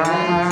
এই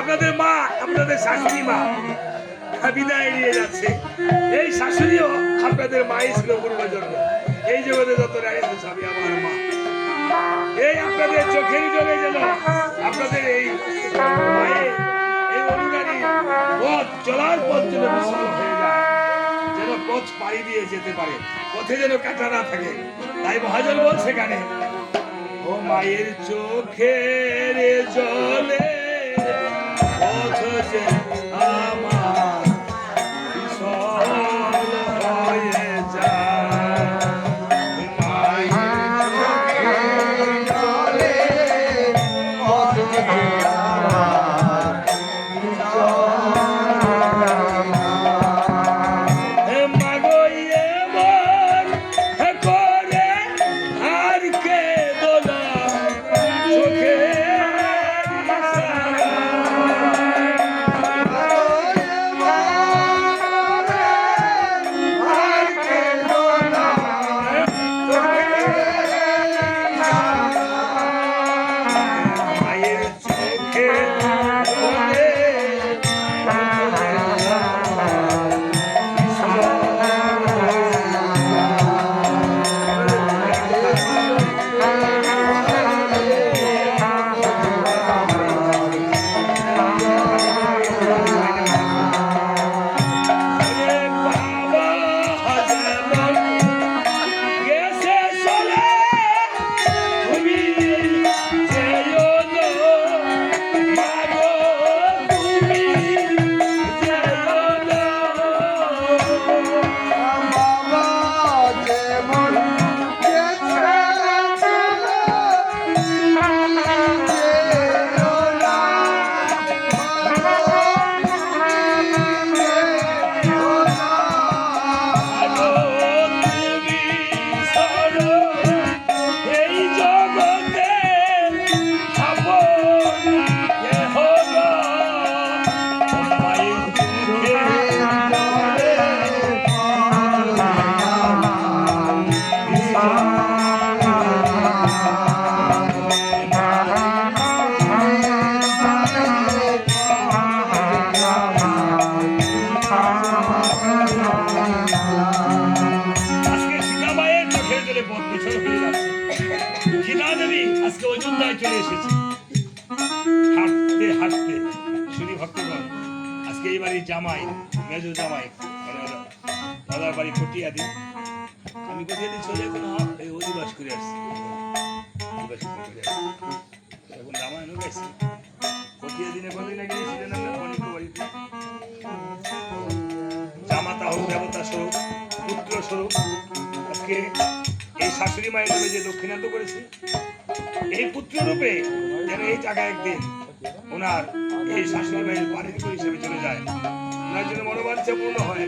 আপনাদের মা, আপনাদের শাশুড়ি মা বিদায় নিয়ে যাচ্ছে। এই শাশুড়িও আপনাদের মাই ছিল পূর্বজন্ম এই জগতে যত রাখেছে সবই আমার মা। এই আপনাদের চোখের জলে যেন আপনাদের এই পথ চলার পথ যেন বিশাল হয়ে যায়, যেন পথ পাড়ি দিয়ে যেতে পারে, পথে যেন কাটা না থাকে। তাই মহাজন বলছে গানে ও মায়ের চোখের জলে পথ চলে এসেছি। হাঁটতে হাঁটতে, শুনি ভক্তগণ আজকে এই বাড়ির জামাই, মেজ জামাই মানে দাদার বাড়ি কটিয়াদি আমি কটিয়াদি চলে এখন এই অধিবাস করে আসছি। অধিবাস করে। এখন রামায়ণও গেছি কটিয়াদিনে কদিন আগে ছিলেন আমরা? অনেক বাড়িতে। জামাতা হোক, দেবতা স্বরূপ, পুত্র স্বরূপ, আজকে এই শাশুড়ি মায়ের রূপে যে দক্ষিণান্ত করেছে এই পুত্র রূপে যেন এই টাকা একদিন ওনার এই শাশুড়ি মায়ের বাড়ির হিসেবে চলে যায়। ওনার জন্য মনোবাঞ্ছা পূর্ণ হয়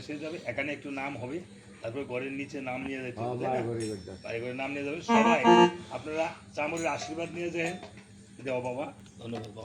শেষ হয়ে যাবে এখানে একটু নাম হবে তারপরে ঘরের নিচে নাম নিয়ে যেতে হবে বাড়ি ঘরে নাম নিয়ে যাবে সবাই আপনারা চামড়ের আশীর্বাদ নিয়ে যায় দেওয়া বাবা ধন্যবাদ বাবা।